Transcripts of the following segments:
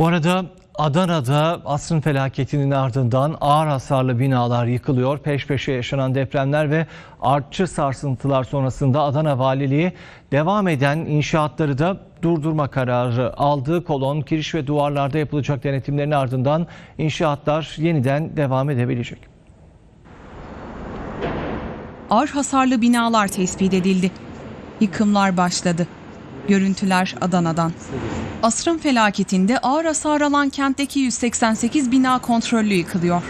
Bu arada Adana'da asrın felaketinin ardından ağır hasarlı binalar yıkılıyor. Peş peşe yaşanan depremler ve artçı sarsıntılar sonrasında Adana Valiliği devam eden inşaatları da durdurma kararı aldı. Kolon, kiriş ve duvarlarda yapılacak denetimlerin ardından inşaatlar yeniden devam edebilecek. ağır hasarlı binalar tespit edildi. Yıkımlar başladı. Görüntüler Adana'dan. Asrın felaketinde ağır hasar alan kentteki 188 bina kontrollü yıkılıyor.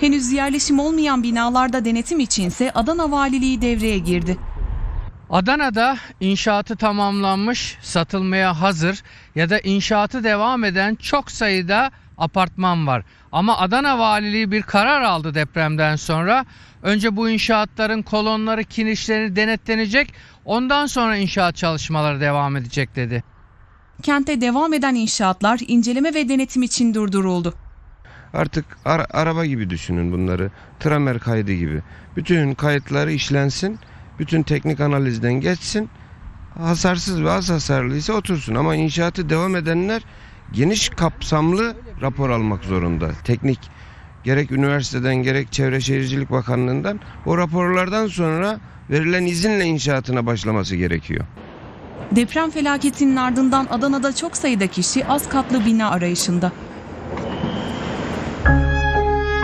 Henüz yerleşim olmayan binalarda denetim içinse Adana Valiliği devreye girdi. Adana'da inşaatı tamamlanmış, satılmaya hazır ya da inşaatı devam eden çok sayıda apartman var. Ama Adana Valiliği bir karar aldı depremden sonra. Önce bu inşaatların kolonları, kirişleri denetlenecek. Ondan sonra inşaat çalışmaları devam edecek dedi. Kentte devam eden inşaatlar inceleme ve denetim için durduruldu. Artık ara- araba gibi düşünün bunları. Tramer kaydı gibi. Bütün kayıtları işlensin. Bütün teknik analizden geçsin. Hasarsız ve az hasarlıysa otursun. Ama inşaatı devam edenler geniş kapsamlı rapor almak zorunda. Teknik gerek üniversiteden gerek Çevre Şehircilik Bakanlığı'ndan o raporlardan sonra verilen izinle inşaatına başlaması gerekiyor. Deprem felaketinin ardından Adana'da çok sayıda kişi az katlı bina arayışında.